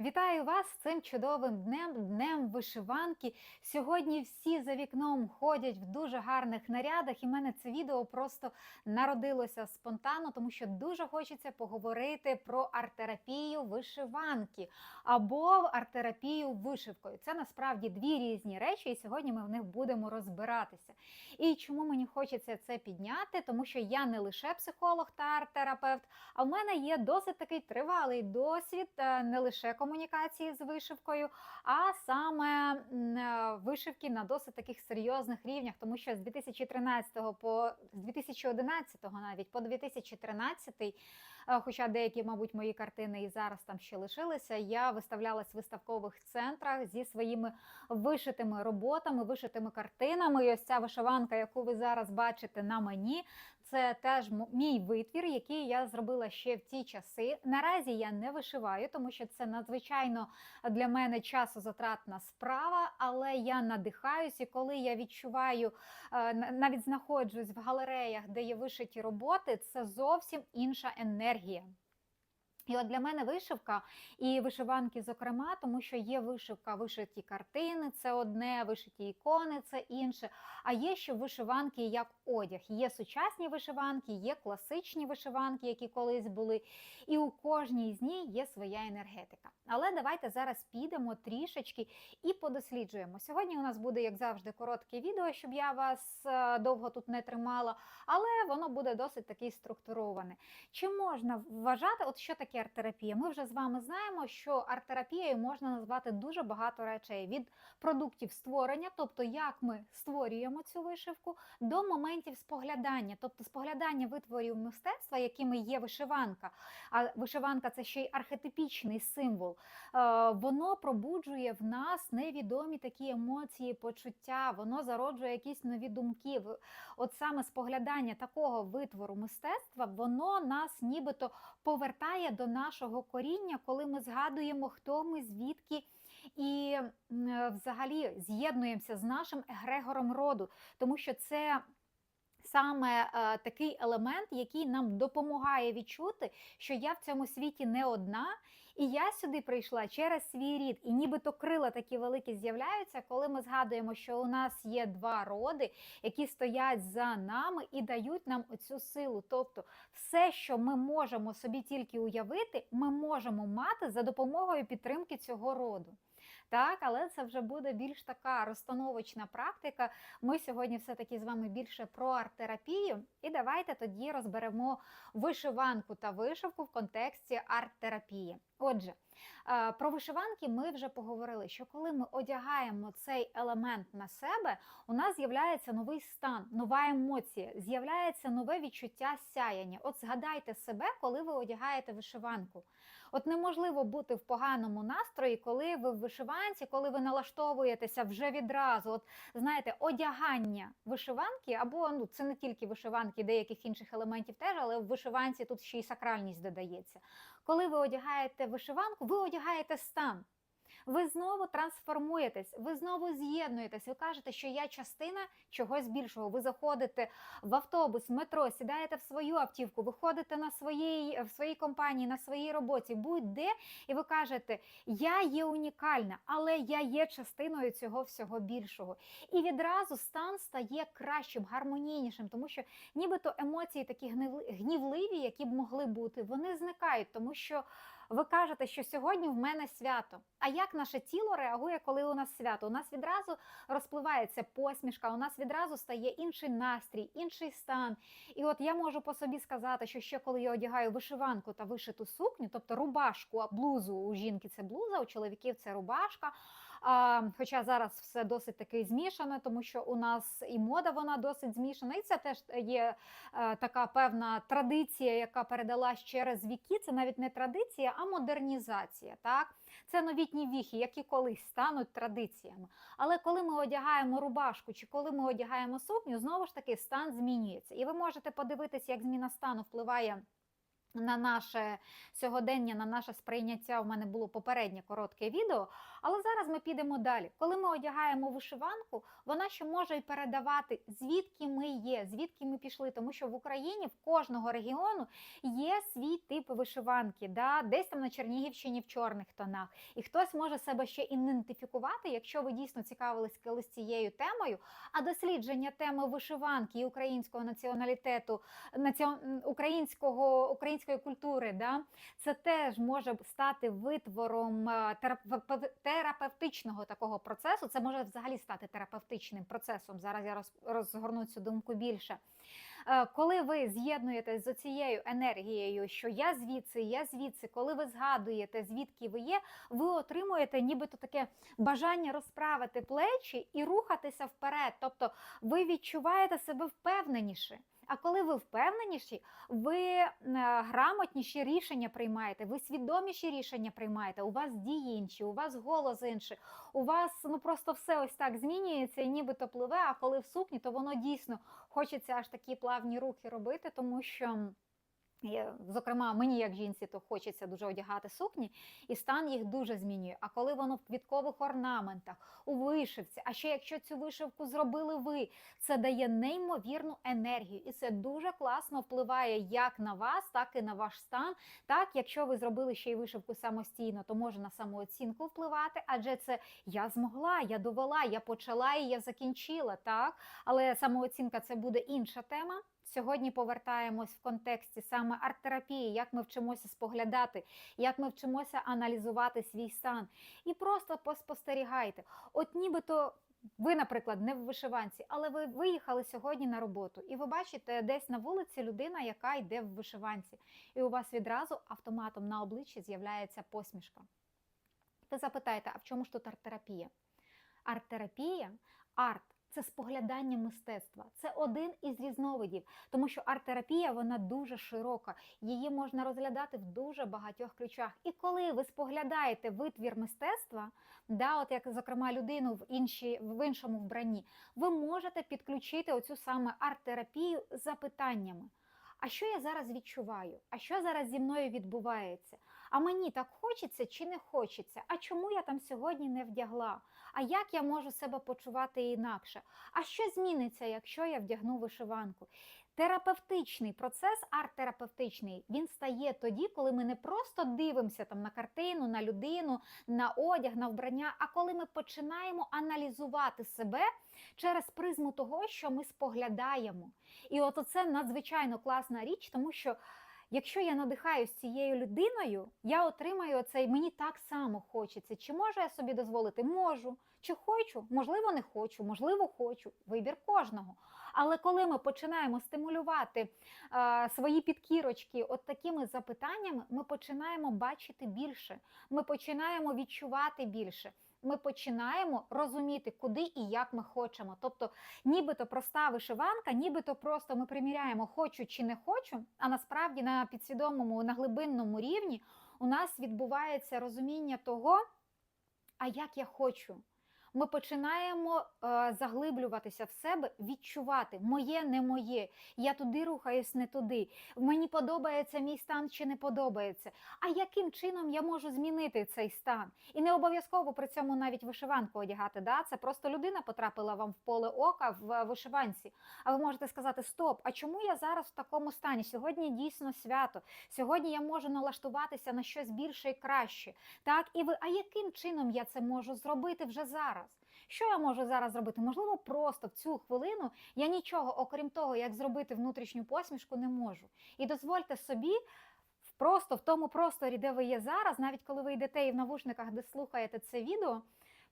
Вітаю вас з цим чудовим днем, днем вишиванки. Сьогодні всі за вікном ходять в дуже гарних нарядах, і в мене це відео просто народилося спонтанно, тому що дуже хочеться поговорити про арт-терапію вишиванки або арт-терапію вишивкою. Це насправді дві різні речі, і сьогодні ми в них будемо розбиратися. І чому мені хочеться це підняти? Тому що я не лише психолог та арт-терапевт, а в мене є досить такий тривалий досвід е, не лише комунікації з вишивкою, а саме е, вишивки на досить таких серйозних рівнях, тому що з 2013 по з 2011 навіть по 2013, е, хоча деякі, мабуть, мої картини і зараз там ще лишилися, я виставлялась в виставкових центрах зі своїми вишитими роботами, вишитими картинами. І ось ця вишиванка, яку ви зараз бачите на мені, це теж мій витвір, який я зробила ще в ті часи. Наразі я не вишиваю, тому що це надзвичайно для мене часозатратна справа, але я надихаюсь, і коли я відчуваю, е, навіть знаходжусь в галереях, де є вишиті роботи, це зовсім інша енергія енергія. І от для мене вишивка і вишиванки, зокрема, тому що є вишивка, вишиті картини, це одне, вишиті ікони, це інше. А є ще вишиванки як одяг. Є сучасні вишиванки, є класичні вишиванки, які колись були. І у кожній з них є своя енергетика. Але давайте зараз підемо трішечки і подосліджуємо. Сьогодні у нас буде, як завжди, коротке відео, щоб я вас е, довго тут не тримала, але воно буде досить таки структуроване. Чи можна вважати, от що таке арт-терапія? Ми вже з вами знаємо, що арт-терапією можна назвати дуже багато речей від продуктів створення, тобто як ми створюємо цю вишивку, до моментів споглядання, тобто споглядання витворів мистецтва, якими є вишиванка. А вишиванка це ще й архетипічний символ. Е, Воно пробуджує в нас невідомі такі емоції, почуття, воно зароджує якісь нові думки. От саме споглядання такого витвору мистецтва, воно нас нібито повертає до нашого коріння, коли ми згадуємо, хто ми, звідки. І е, взагалі з'єднуємося з нашим егрегором роду, тому що це саме е, такий елемент, який нам допомагає відчути, що я в цьому світі не одна, і я сюди прийшла через свій рід. І нібито крила такі великі з'являються, коли ми згадуємо, що у нас є два роди, які стоять за нами і дають нам оцю силу. Тобто, все, що ми можемо собі тільки уявити, ми можемо мати за допомогою підтримки цього роду. Так, але це вже буде більш така розстановочна практика. Ми сьогодні все-таки з вами більше про арт-терапію. І давайте тоді розберемо вишиванку та вишивку в контексті арт-терапії. Отже, е, про вишиванки ми вже поговорили, що коли ми одягаємо цей елемент на себе, у нас з'являється новий стан, нова емоція, з'являється нове відчуття сяяння. От згадайте себе, коли ви одягаєте вишиванку. От неможливо бути в поганому настрої, коли ви в вишиванці, коли ви налаштовуєтеся вже відразу. От знаєте, одягання вишиванки, або ну це не тільки вишиванки, деяких інших елементів теж, але в вишиванці тут ще й сакральність додається. Коли ви одягаєте вишиванку, ви одягаєте стан. Ви знову трансформуєтесь, ви знову з'єднуєтесь. Ви кажете, що я частина чогось більшого. Ви заходите в автобус, в метро, сідаєте в свою автівку, виходите на своїй в своїй компанії, на своїй роботі, будь-де, і ви кажете, я є унікальна, але я є частиною цього всього більшого. І відразу стан стає кращим, гармонійнішим, тому що нібито емоції такі гнівливі, які б могли бути, вони зникають, тому що ви кажете, що сьогодні в мене свято. А як наше тіло реагує, коли у нас свято? У нас відразу розпливається посмішка, у нас відразу стає інший настрій, інший стан. І от я можу по собі сказати, що ще коли я одягаю вишиванку та вишиту сукню, тобто рубашку, а блузу у жінки це блуза, у чоловіків це рубашка. Хоча зараз все досить таки змішане, тому що у нас і мода вона досить змішана, і це теж є е, така певна традиція, яка передалась через віки. Це навіть не традиція, а модернізація. Так? Це новітні віхи, які колись стануть традиціями. Але коли ми одягаємо рубашку чи коли ми одягаємо сукню, знову ж таки стан змінюється. І ви можете подивитися, як зміна стану впливає на наше сьогодення, на наше сприйняття. У мене було попереднє коротке відео. Але зараз ми підемо далі. Коли ми одягаємо вишиванку, вона ще може й передавати, звідки ми є, звідки ми пішли. Тому що в Україні в кожного регіону є свій тип вишиванки, да? десь там на Чернігівщині в чорних тонах. І хтось може себе ще ідентифікувати, якщо ви дійсно цікавились колись цією темою. А дослідження теми вишиванки і українського націоналітету, націон... українського, української культури, да? це теж може стати витвором е, терапев- терапевтичного такого процесу. Це може взагалі стати терапевтичним процесом. Зараз я роз... розгорну цю думку більше. Е, Коли ви з'єднуєтесь з цією енергією, що я звідси, я звідси, коли ви згадуєте, звідки ви є, ви отримуєте нібито таке бажання розправити плечі і рухатися вперед. Тобто ви відчуваєте себе впевненіше. А коли ви впевненіші, ви е, грамотніші рішення приймаєте, ви свідоміші рішення приймаєте, у вас дії інші, у вас голос інший, у вас ну просто все ось так змінюється і нібито пливе, а коли в сукні, то воно дійсно хочеться аж такі плавні руки робити, тому що. Зокрема, мені як жінці, то хочеться дуже одягати сукні, і стан їх дуже змінює. А коли воно в квіткових орнаментах, у вишивці, а ще якщо цю вишивку зробили ви, це дає неймовірну енергію, і це дуже класно впливає як на вас, так і на ваш стан. Так, якщо ви зробили ще й вишивку самостійно, то може на самооцінку впливати, адже це я змогла, я довела, я почала і я закінчила. Так, але самооцінка це буде інша тема. Сьогодні повертаємось в контексті саме арт-терапії, як ми вчимося споглядати, як ми вчимося аналізувати свій стан. І просто поспостерігайте. От нібито ви, наприклад, не в вишиванці, але ви виїхали сьогодні на роботу, і ви бачите десь на вулиці людина, яка йде в вишиванці, і у вас відразу автоматом на обличчі з'являється посмішка. Ви запитаєте, а в чому ж тут арт-терапія? Арт-терапія, арт це споглядання мистецтва. Це один із різновидів, тому що арт-терапія вона дуже широка, її можна розглядати в дуже багатьох ключах. І коли ви споглядаєте витвір мистецтва, да, от як зокрема людину в іншій в іншому вбранні, ви можете підключити оцю саме арт-терапію з запитаннями. А що я зараз відчуваю? А що зараз зі мною відбувається? А мені так хочеться чи не хочеться? А чому я там сьогодні не вдягла? А як я можу себе почувати інакше? А що зміниться, якщо я вдягну вишиванку? Терапевтичний процес, арт-терапевтичний, він стає тоді, коли ми не просто дивимося там на картину, на людину, на одяг, на вбрання, а коли ми починаємо аналізувати себе через призму того, що ми споглядаємо. І от це надзвичайно класна річ, тому що. Якщо я надихаюсь цією людиною, я отримаю цей мені так само хочеться. Чи можу я собі дозволити? Можу. Чи хочу? Можливо, не хочу, можливо, хочу. Вибір кожного. Але коли ми починаємо стимулювати е, свої підкірочки от такими запитаннями, ми починаємо бачити більше, ми починаємо відчувати більше. Ми починаємо розуміти, куди і як ми хочемо. Тобто, нібито проста вишиванка, нібито просто ми приміряємо хочу чи не хочу, а насправді на підсвідомому, на глибинному рівні у нас відбувається розуміння того, а як я хочу. Ми починаємо е, заглиблюватися в себе, відчувати моє, не моє. Я туди рухаюсь, не туди. Мені подобається мій стан чи не подобається. А яким чином я можу змінити цей стан? І не обов'язково при цьому навіть вишиванку одягати. Да? Це просто людина потрапила вам в поле ока в вишиванці. А ви можете сказати: Стоп, а чому я зараз в такому стані? Сьогодні дійсно свято. Сьогодні я можу налаштуватися на щось більше і краще. Так, і ви, а яким чином я це можу зробити вже зараз? Що я можу зараз зробити? Можливо, просто в цю хвилину я нічого, окрім того, як зробити внутрішню посмішку, не можу. І дозвольте собі просто в тому просторі, де ви є зараз, навіть коли ви йдете і в навушниках, де слухаєте це відео,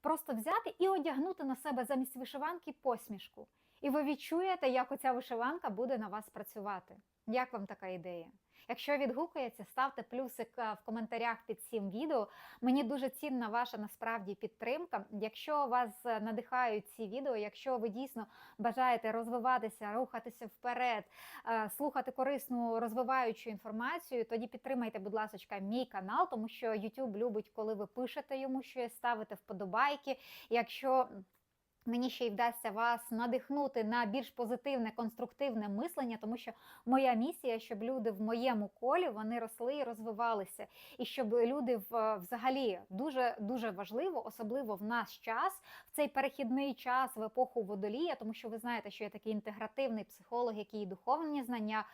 просто взяти і одягнути на себе замість вишиванки посмішку. І ви відчуєте, як оця вишиванка буде на вас працювати. Як вам така ідея? Якщо відгукується, ставте плюсик е, в коментарях під цим відео. Мені дуже цінна ваша насправді підтримка. Якщо вас е, надихають ці відео, якщо ви дійсно бажаєте розвиватися, рухатися вперед, е, слухати корисну розвиваючу інформацію, тоді підтримайте, будь ласка, мій канал, тому що YouTube любить, коли ви пишете йому щось, ставите вподобайки. Якщо Мені ще й вдасться вас надихнути на більш позитивне, конструктивне мислення, тому що моя місія, щоб люди в моєму колі вони росли і розвивалися, і щоб люди взагалі дуже дуже важливо, особливо в наш час, в цей перехідний час в епоху водолія, тому що ви знаєте, що я такий інтегративний психолог, який і духовні знання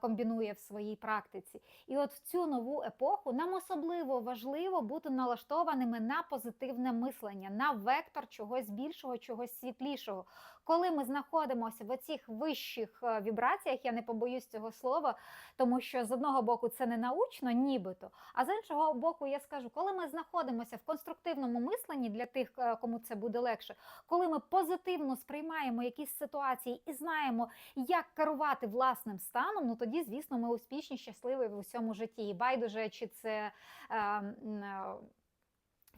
комбінує в своїй практиці. І от в цю нову епоху нам особливо важливо бути налаштованими на позитивне мислення, на вектор чогось більшого чогось світлішого. Коли ми знаходимося в оцих вищих е, вібраціях, я не побоюсь цього слова, тому що з одного боку це не научно, нібито, а з іншого боку, я скажу, коли ми знаходимося в конструктивному мисленні для тих, е, кому це буде легше, коли ми позитивно сприймаємо якісь ситуації і знаємо, як керувати власним станом, ну тоді, звісно, ми успішні, щасливі в усьому житті. І байдуже, чи це. Е, е,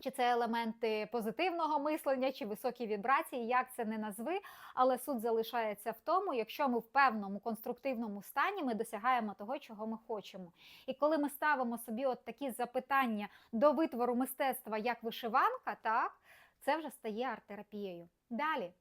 чи це елементи позитивного мислення, чи високі вібрації, як це не назви, але суть залишається в тому, якщо ми в певному конструктивному стані ми досягаємо того, чого ми хочемо. І коли ми ставимо собі от такі запитання до витвору мистецтва як вишиванка, так це вже стає арт-терапією. Далі.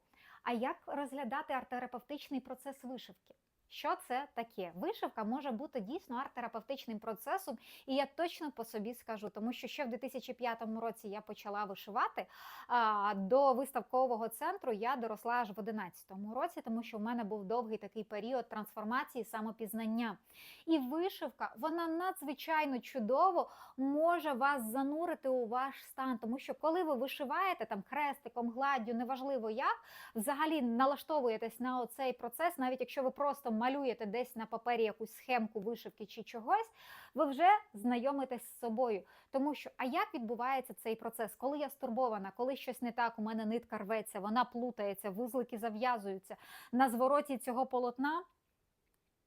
А як розглядати арт-терапевтичний процес вишивки? Що це таке? Вишивка може бути дійсно арт-терапевтичним процесом, і я точно по собі скажу, тому що ще в 2005 році я почала вишивати. А до виставкового центру я доросла аж в 2011 році, тому що в мене був довгий такий період трансформації, самопізнання. І вишивка, вона надзвичайно чудово може вас занурити у ваш стан, тому що коли ви вишиваєте там хрестиком, гладдю, неважливо як, взагалі налаштовуєтесь на оцей процес, навіть якщо ви просто малюєте десь на папері якусь схемку вишивки чи чогось, ви вже знайомитесь з собою. Тому що, а як відбувається цей процес? Коли я стурбована, коли щось не так, у мене нитка рветься, вона плутається, вузлики зав'язуються на звороті цього полотна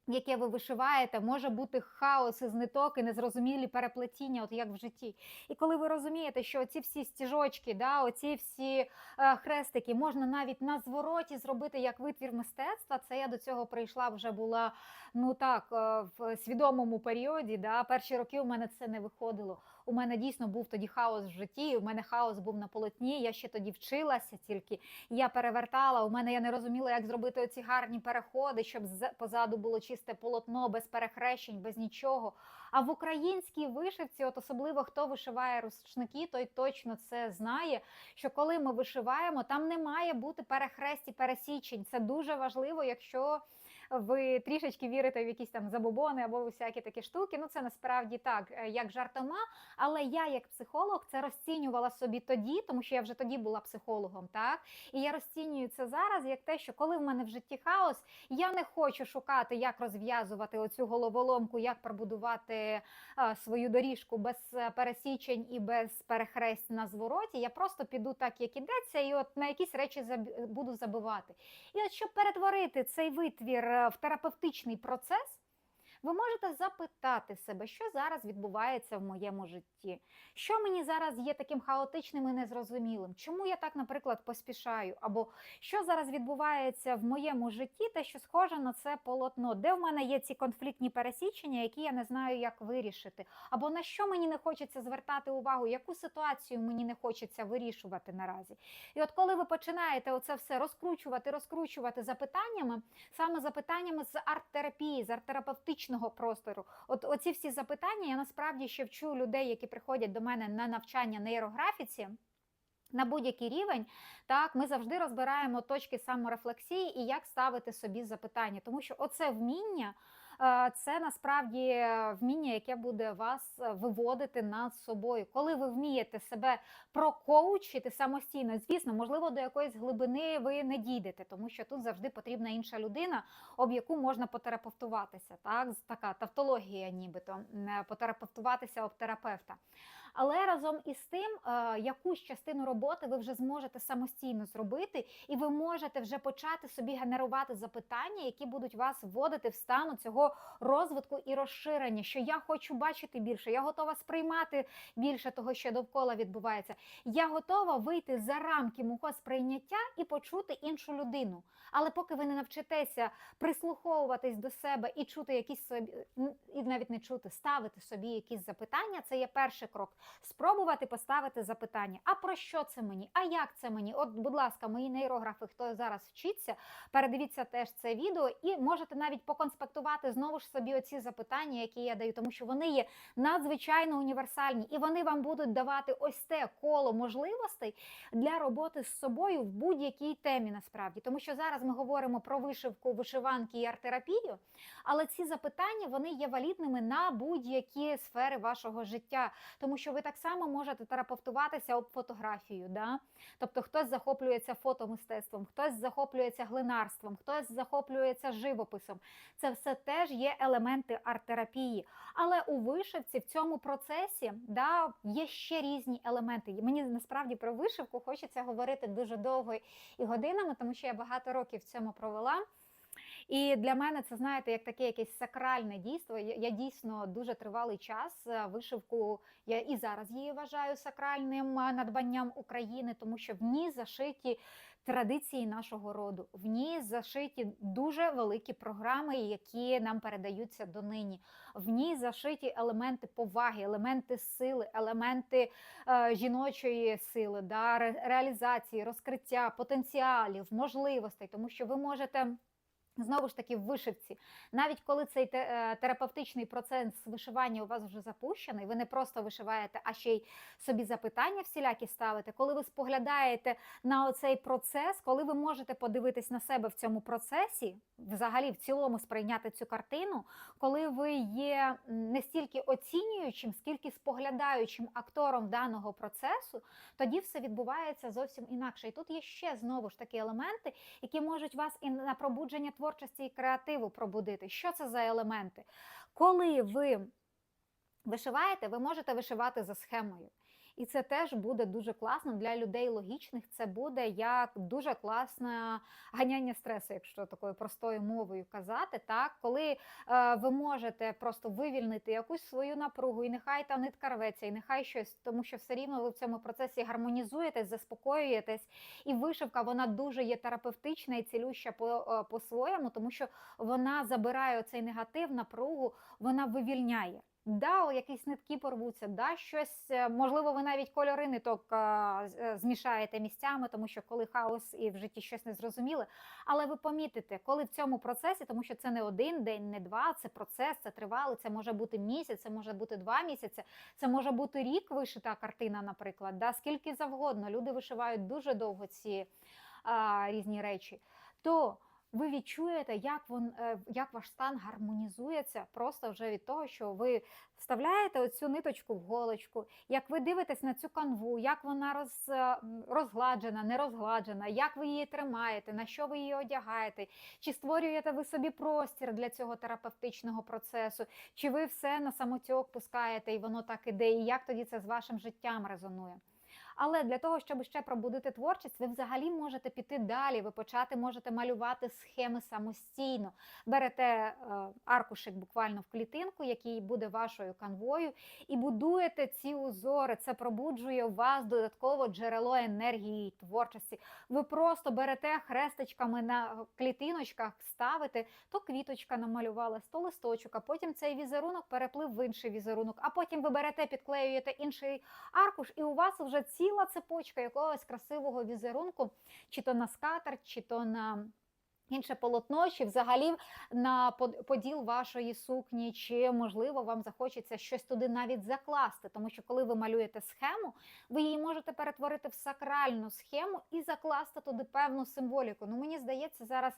яке ви вишиваєте, може бути хаос і ниток і незрозумілі переплетіння, от як в житті. І коли ви розумієте, що ці всі стіжочки, да, оці всі е, хрестики можна навіть на звороті зробити як витвір мистецтва, це я до цього прийшла вже була ну так е, в свідомому періоді. Да, Перші роки у мене це не виходило. У мене дійсно був тоді хаос в житті. У мене хаос був на полотні. Я ще тоді вчилася, тільки я перевертала. У мене я не розуміла, як зробити оці гарні переходи, щоб позаду було чисте полотно, без перехрещень, без нічого. А в українській вишивці, от особливо хто вишиває рушники, той точно це знає. Що коли ми вишиваємо, там не має бути перехресті пересічень. Це дуже важливо, якщо ви трішечки вірите в якісь там забобони або всякі такі штуки. Ну це насправді так, е, як жартома. Але я, як психолог, це розцінювала собі тоді, тому що я вже тоді була психологом. так? І я розцінюю це зараз як те, що коли в мене в житті хаос, я не хочу шукати, як розв'язувати оцю головоломку, як пробудувати а, е, свою доріжку без пересічень і без перехресть на звороті. Я просто піду так, як ідеться, і от на якісь речі заб... буду забивати. І от щоб перетворити цей витвір в терапевтичний процес, ви можете запитати себе, що зараз відбувається в моєму житті, що мені зараз є таким хаотичним і незрозумілим, чому я так, наприклад, поспішаю, або що зараз відбувається в моєму житті, те, що схоже на це полотно, де в мене є ці конфліктні пересічення, які я не знаю, як вирішити, або на що мені не хочеться звертати увагу, яку ситуацію мені не хочеться вирішувати наразі. І от коли ви починаєте оце все розкручувати, розкручувати запитаннями, саме запитаннями з арт-терапії, з арт-терапевтичної фізичного простору. От оці всі запитання я насправді ще вчу людей, які приходять до мене на навчання нейрографіці. На будь-який рівень, так, ми завжди розбираємо точки саморефлексії і як ставити собі запитання, тому що оце вміння. Е, це насправді вміння, яке буде вас е, виводити над собою. Коли ви вмієте себе прокоучити самостійно, звісно, можливо, до якоїсь глибини ви не дійдете, тому що тут завжди потрібна інша людина, об яку можна потерапевтуватися. Так, така тавтологія, нібито е, потерапевтуватися об терапевта. Але разом із тим, е, якусь частину роботи ви вже зможете самостійно зробити, і ви можете вже почати собі генерувати запитання, які будуть вас вводити в стан цього розвитку і розширення, що я хочу бачити більше, я готова сприймати більше того, що довкола відбувається. Я готова вийти за рамки мого сприйняття і почути іншу людину. Але поки ви не навчитеся прислуховуватись до себе і чути якісь собі, і навіть не чути, ставити собі якісь запитання, це є перший крок. спробувати поставити запитання: а про що це мені? А як це мені? От, будь ласка, мої нейрографи, хто зараз вчиться, передивіться теж це відео, і можете навіть поконспектувати знову ж собі оці запитання, які я даю, тому що вони є надзвичайно універсальні, і вони вам будуть давати ось те коло можливостей для роботи з собою в будь-якій темі, насправді, тому що зараз ми говоримо про вишивку, вишиванки і арт-терапію, але ці запитання вони є валідними на будь-які сфери вашого життя, тому що ви так само можете терапевтуватися об фотографію. Да? Тобто хтось захоплюється фотомистецтвом, хтось захоплюється глинарством, хтось захоплюється живописом. Це все теж є елементи арт-терапії. Але у вишивці в цьому процесі да, є ще різні елементи. Мені насправді про вишивку хочеться говорити дуже довго і годинами, тому що я багато років в цьому провела. І для мене це, знаєте, як таке якесь сакральне дійство. Я, я дійсно дуже тривалий час е, вишивку. Я і зараз її вважаю сакральним е, надбанням України, тому що в ній зашиті традиції нашого роду. В ній зашиті дуже великі програми, які нам передаються донині. В ній зашиті елементи поваги, елементи сили, елементи е, жіночої сили, да, ре- реалізації, розкриття потенціалів, можливостей, тому що ви можете. Знову ж таки, в вишивці, навіть коли цей е, терапевтичний процес вишивання у вас вже запущений, ви не просто вишиваєте, а ще й собі запитання всілякі ставите. Коли ви споглядаєте на оцей процес, коли ви можете подивитись на себе в цьому процесі, взагалі в цілому сприйняти цю картину, коли ви є не стільки оцінюючим, скільки споглядаючим актором даного процесу, тоді все відбувається зовсім інакше. І тут є ще знову ж таки елементи, які можуть вас і на пробудження і креативу пробудити. Що це за елементи? Коли ви вишиваєте, ви можете вишивати за схемою. І це теж буде дуже класно для людей логічних. Це буде як дуже класне ганяння стресу, якщо такою простою мовою казати. Так, коли е, ви можете просто вивільнити якусь свою напругу, і нехай та нитка рветься, і нехай щось, тому що все рівно ви в цьому процесі гармонізуєтесь, заспокоюєтесь, і вишивка вона дуже є терапевтична і цілюща по, е, по-своєму, тому що вона забирає цей негатив, напругу, вона вивільняє. Да, якісь нитки порвуться, да, щось, е, можливо, ви навіть кольори ниток е, змішаєте місцями, тому що коли хаос і в житті щось незрозуміле. Але ви помітите, коли в цьому процесі, тому що це не один день, не два, це процес, це тривалий, це може бути місяць, це може бути два місяці, це може бути рік вишита картина, наприклад, да, скільки завгодно. Люди вишивають дуже довго ці а, різні речі. То ви відчуєте, як вон, е, як ваш стан гармонізується просто вже від того, що ви вставляєте оцю ниточку в голочку, як ви дивитесь на цю канву, як вона роз, е, розгладжена, не розгладжена, як ви її тримаєте, на що ви її одягаєте, чи створюєте ви собі простір для цього терапевтичного процесу, чи ви все на самотьок пускаєте, і воно так іде, і як тоді це з вашим життям резонує. Але для того, щоб ще пробудити творчість, ви взагалі можете піти далі. Ви почати можете малювати схеми самостійно. Берете е, аркушик буквально в клітинку, який буде вашою канвою, і будуєте ці узори. Це пробуджує у вас додатково джерело енергії творчості. Ви просто берете хрестичками на клітиночках, ставите, то квіточка намалювалась, то листочок, а потім цей візерунок переплив в інший візерунок, а потім ви берете, підклеюєте інший аркуш, і у вас вже ціла цепочка якогось красивого візерунку, чи то на скатер, чи то на. Інше полотно, чи взагалі на поділ вашої сукні, чи можливо вам захочеться щось туди навіть закласти, тому що коли ви малюєте схему, ви її можете перетворити в сакральну схему і закласти туди певну символіку. Ну мені здається, зараз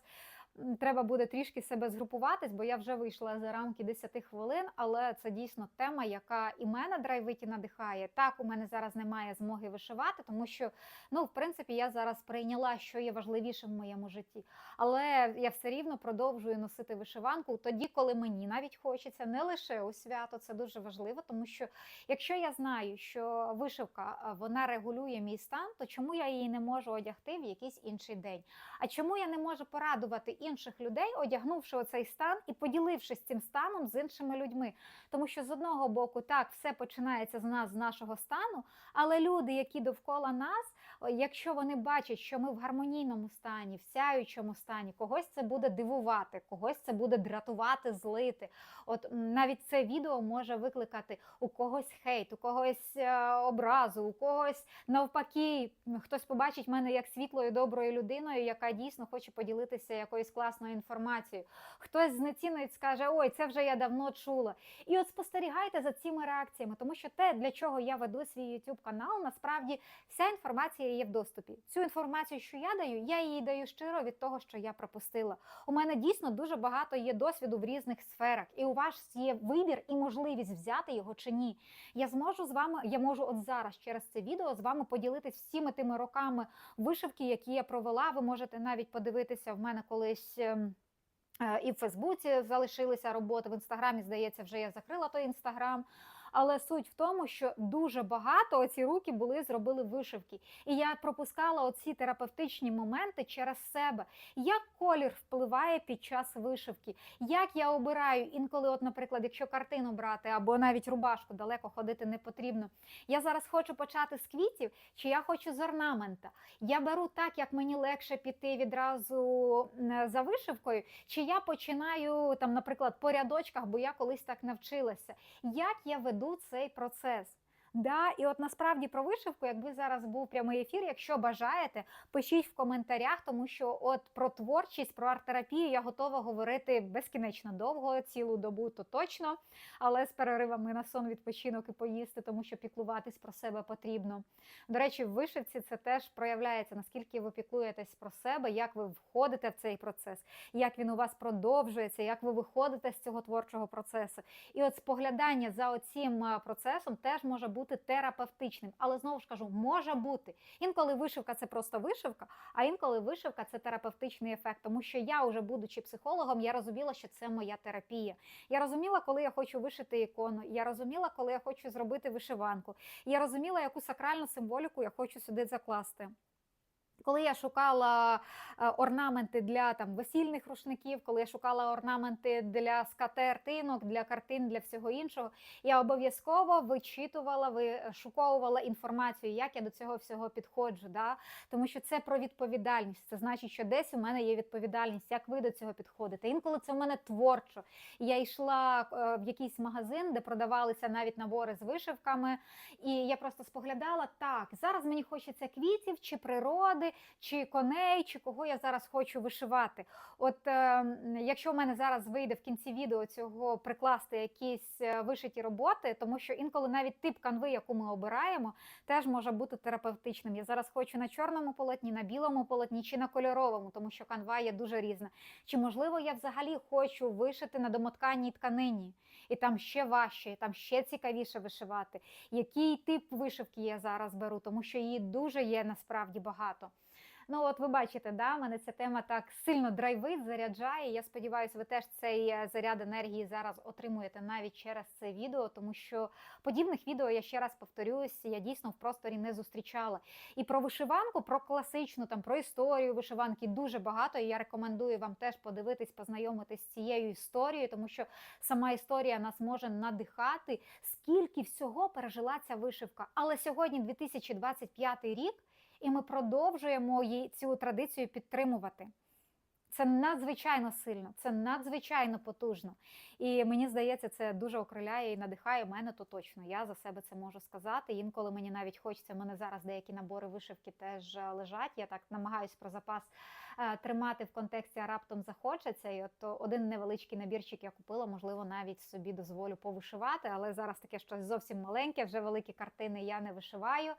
треба буде трішки себе згрупуватись, бо я вже вийшла за рамки 10 хвилин, але це дійсно тема, яка і мене драйвить і надихає. Так, у мене зараз немає змоги вишивати, тому що ну, в принципі, я зараз прийняла, що є важливіше в моєму житті. Але я все рівно продовжую носити вишиванку тоді, коли мені навіть хочеться, не лише у свято, це дуже важливо, тому що якщо я знаю, що вишивка вона регулює мій стан, то чому я її не можу одягти в якийсь інший день? А чому я не можу порадувати інших людей, одягнувши оцей стан і поділившись цим станом з іншими людьми. Тому що з одного боку, так, все починається з нас, з нашого стану, але люди, які довкола нас, якщо вони бачать, що ми в гармонійному стані, в сяючому стані, когось це буде дивувати, когось це буде дратувати, злити. От навіть це відео може викликати у когось хейт, у когось е, образу, у когось навпаки, хтось побачить мене як світлою, доброю людиною, яка дійсно хоче поділитися якоюсь класною інформацією. Хтось знецінить, скаже: Ой, це вже я давно чула. І от спостерігайте за цими реакціями, тому що те, для чого я веду свій YouTube канал, насправді вся інформація є в доступі. Цю інформацію, що я даю, я її даю щиро від того, що я пропустила. У мене дійсно дуже багато є досвіду в різних сферах, і у вас є вибір і можливість взяти його чи ні. Я зможу з вами, я можу от зараз через це відео з вами поділитись всіми тими роками вишивки, які я провела. Ви можете навіть подивитися в мене колись. Ем, е, І в Фейсбуці залишилися роботи, в інстаграмі, здається, вже я закрила той інстаграм. Але суть в тому, що дуже багато оці руки були зробили вишивки. І я пропускала оці терапевтичні моменти через себе. Як колір впливає під час вишивки, як я обираю інколи, от, наприклад, якщо картину брати або навіть рубашку далеко ходити не потрібно. Я зараз хочу почати з квітів, чи я хочу з орнамента. Я беру так, як мені легше піти відразу за вишивкою, чи я починаю там, наприклад, по рядочках, бо я колись так навчилася. Як я веду цей процес? Да, і от насправді про вишивку, якби зараз був прямий ефір, якщо бажаєте, пишіть в коментарях, тому що от про творчість, про арт-терапію я готова говорити безкінечно довго, цілу добу, то точно, але з переривами на сон, відпочинок і поїсти, тому що піклуватись про себе потрібно. До речі, в вишивці це теж проявляється, наскільки ви піклуєтесь про себе, як ви входите в цей процес, як він у вас продовжується, як ви виходите з цього творчого процесу. І от споглядання за оцім процесом теж може бути терапевтичним. Але знову ж кажу, може бути. Інколи вишивка це просто вишивка, а інколи вишивка це терапевтичний ефект. Тому що я, вже будучи психологом, я розуміла, що це моя терапія. Я розуміла, коли я хочу вишити ікону. Я розуміла, коли я хочу зробити вишиванку. Я розуміла, яку сакральну символіку я хочу сюди закласти. Коли я шукала е, орнаменти для там весільних рушників, коли я шукала орнаменти для скатертинок, для картин, для всього іншого, я обов'язково вичитувала, вишуковувала інформацію, як я до цього всього підходжу. Да? Тому що це про відповідальність. Це значить, що десь у мене є відповідальність, як ви до цього підходите. Інколи це у мене творчо. Я йшла е, в якийсь магазин, де продавалися навіть набори з вишивками, і я просто споглядала так. Зараз мені хочеться квітів чи природи чи коней, чи кого я зараз хочу вишивати. От е, якщо в мене зараз вийде в кінці відео цього прикласти якісь е, вишиті роботи, тому що інколи навіть тип канви, яку ми обираємо, теж може бути терапевтичним. Я зараз хочу на чорному полотні, на білому полотні чи на кольоровому, тому що канва є дуже різна. Чи можливо я взагалі хочу вишити на домотканій тканині? І там ще важче, і там ще цікавіше вишивати. Який тип вишивки я зараз беру, тому що її дуже є насправді багато. Ну, от ви бачите, да, мене ця тема так сильно драйвить, заряджає. Я сподіваюся, ви теж цей е, заряд енергії зараз отримуєте навіть через це відео, тому що подібних відео, я ще раз повторюсь, я дійсно в просторі не зустрічала. І про вишиванку, про класичну, там про історію вишиванки дуже багато. І я рекомендую вам теж подивитись, познайомитись з цією історією, тому що сама історія нас може надихати, скільки всього пережила ця вишивка. Але сьогодні 2025 рік. І ми продовжуємо її цю традицію підтримувати. Це надзвичайно сильно, це надзвичайно потужно. І мені здається, це дуже окриляє і надихає мене, то точно. Я за себе це можу сказати. Інколи мені навіть хочеться, в мене зараз деякі набори вишивки теж е, лежать. Я так намагаюсь про запас е, тримати в контексті, а раптом захочеться. І от один невеличкий набірчик я купила, можливо, навіть собі дозволю повишивати, але зараз таке щось зовсім маленьке, вже великі картини я не вишиваю.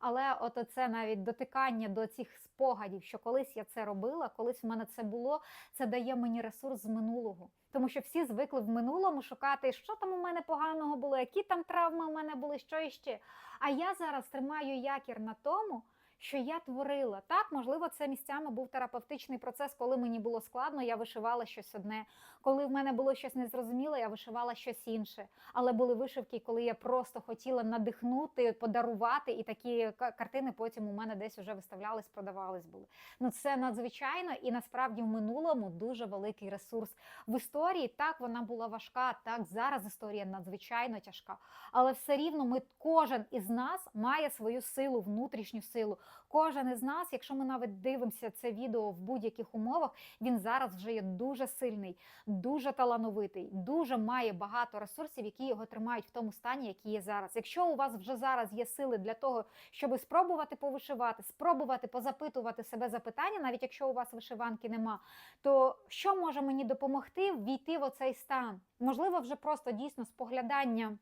Але от це навіть дотикання до цих спогадів, що колись я це робила, колись в мене це було, це дає мені ресурс з минулого. Тому що всі звикли в минулому шукати, що там у мене поганого було, які там травми у мене були, що іще. А я зараз тримаю якір на тому, що я творила. Так, можливо, це місцями був терапевтичний процес, коли мені було складно, я вишивала щось одне. Коли в мене було щось незрозуміле, я вишивала щось інше. Але були вишивки, коли я просто хотіла надихнути, подарувати, і такі картини потім у мене десь вже виставлялись, продавались були. Ну це надзвичайно і насправді в минулому дуже великий ресурс в історії. Так вона була важка. Так зараз історія надзвичайно тяжка. Але все рівно ми кожен із нас має свою силу, внутрішню силу. Кожен із нас, якщо ми навіть дивимося це відео в будь-яких умовах, він зараз вже є дуже сильний, дуже талановитий, дуже має багато ресурсів, які його тримають в тому стані, який є зараз. Якщо у вас вже зараз є сили для того, щоб спробувати повишивати, спробувати позапитувати себе запитання, навіть якщо у вас вишиванки нема, то що може мені допомогти війти в оцей стан? Можливо, вже просто дійсно споглядання.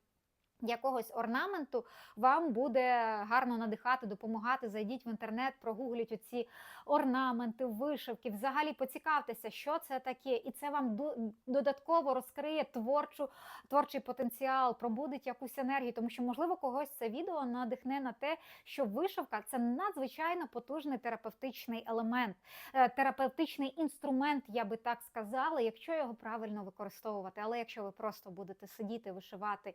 Якогось орнаменту вам буде гарно надихати, допомагати. Зайдіть в інтернет, прогугліть оці орнаменти, вишивки. Взагалі поцікавтеся, що це таке, і це вам додатково розкриє творчу, творчий потенціал, пробудить якусь енергію, тому що, можливо, когось це відео надихне на те, що вишивка це надзвичайно потужний терапевтичний елемент, е, терапевтичний інструмент, я би так сказала, якщо його правильно використовувати. Але якщо ви просто будете сидіти, вишивати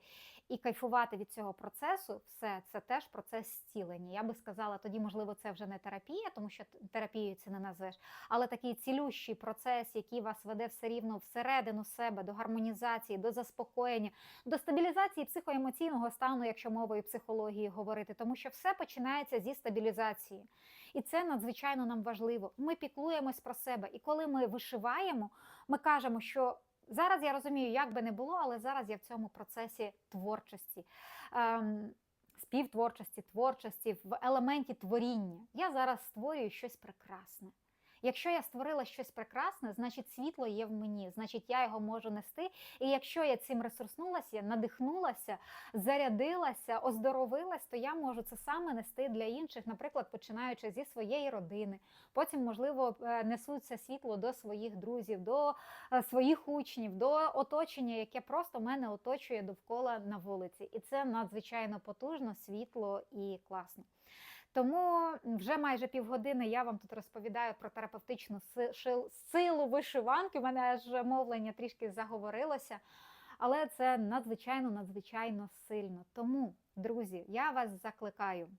і кайфувати від цього процесу, все це теж процес зцілення. Я би сказала, тоді, можливо, це вже не терапія, тому що терапією це не назвеш, але такий цілющий процес, який вас веде все рівно всередину себе до гармонізації, до заспокоєння, до стабілізації психоемоційного стану, якщо мовою психології говорити, тому що все починається зі стабілізації. І це надзвичайно нам важливо. Ми піклуємось про себе. І коли ми вишиваємо, ми кажемо, що зараз я розумію, як би не було, але зараз я в цьому процесі творчості. Ем, Співтворчості, творчості, в елементі творіння. Я зараз створюю щось прекрасне. Якщо я створила щось прекрасне, значить світло є в мені, значить я його можу нести. І якщо я цим ресурснулася, надихнулася, зарядилася, оздоровилась, то я можу це саме нести для інших, наприклад, починаючи зі своєї родини. Потім, можливо, е, несуться світло до своїх друзів, до е, своїх учнів, до оточення, яке просто мене оточує довкола на вулиці. І це надзвичайно потужно, світло і класно. Тому вже майже півгодини я вам тут розповідаю про терапевтичну си- силу вишиванки. У мене аж мовлення трішки заговорилося, але це надзвичайно, надзвичайно сильно. Тому, друзі, я вас закликаю.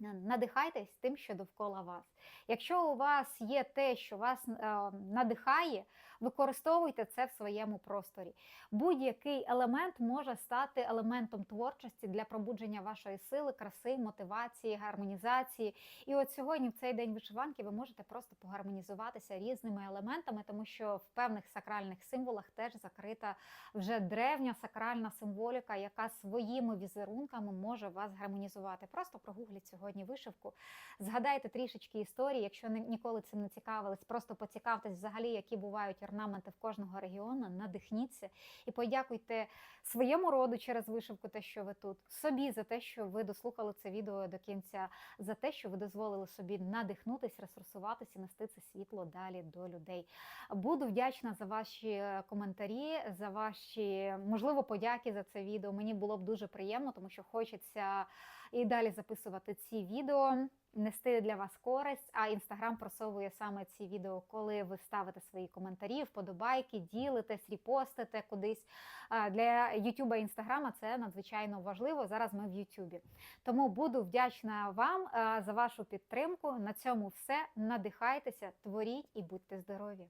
Надихайтесь тим, що довкола вас. Якщо у вас є те, що вас е, надихає, використовуйте це в своєму просторі. Будь-який елемент може стати елементом творчості для пробудження вашої сили, краси, мотивації, гармонізації. І от сьогодні, в цей день вишиванки, ви можете просто погармонізуватися різними елементами, тому що в певних сакральних символах теж закрита вже древня сакральна символіка, яка своїми візерунками може вас гармонізувати. Просто прогугліть сьогодні вишивку, згадайте трішечки історії, якщо ні- ніколи цим не цікавились, просто поцікавтесь взагалі, які бувають орнаменти в кожного регіону, надихніться і подякуйте своєму роду через вишивку, те, що ви тут, собі за те, що ви дослухали це відео до кінця, за те, що ви дозволили собі надихнутись, ресурсуватися нести це світло далі до людей. Буду вдячна за ваші е, коментарі, за ваші можливо подяки за це відео. Мені було б дуже приємно, тому що хочеться і далі записувати ці відео, нести для вас користь. А інстаграм просовує саме ці відео, коли ви ставите свої коментарі, вподобайки, ділитесь, репостите кудись. Для Ютуба і Інстаграма це надзвичайно важливо. Зараз ми в Ютубі. Тому буду вдячна вам за вашу підтримку. На цьому все. Надихайтеся, творіть і будьте здорові!